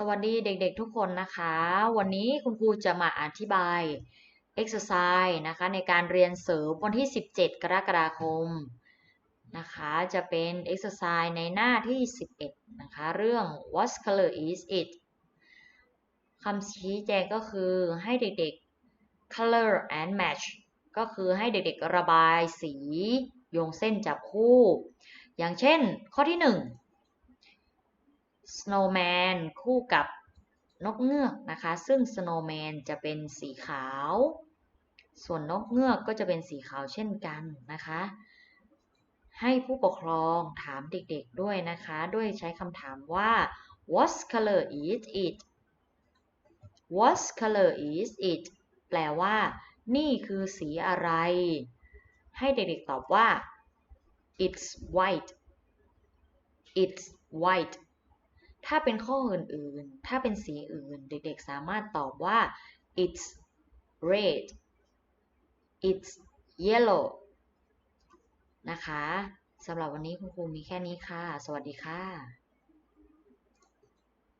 สวัสดีเด็กๆทุกคนนะคะ วันนี้คุณครูจะมาอธิบาย exercise นะคะในการเรียนเสริมวันที่ 17 กรกฎาคมนะคะ จะเป็น exercise ในหน้าที่ 11 นะคะ เรื่อง what color is it คำชี้แจงก็คือให้เด็กๆ color and match ก็คือให้เด็กๆระบายสีโยงเส้นจับคู่ อย่างเช่นข้อที่ 1 snowman คู่กับนกเงือกนะคะ ซึ่ง snowman จะเป็นสีขาว ส่วนนกเงือกก็จะเป็นสีขาวเช่นกันนะคะ ให้ผู้ปกครองถามเด็กๆด้วยนะคะ ด้วยใช้คำถามว่า what color is it what color is it แปลว่า นี่คือสีอะไร ให้เด็กๆตอบว่า it's white it's white ถ้าเป็นข้ออื่นๆ ถ้าเป็นสีอื่น เด็กๆ สามารถตอบว่า it's red it's yellow นะคะสำหรับวันนี้คุณครูมีแค่นี้ค่ะ สวัสดีค่ะ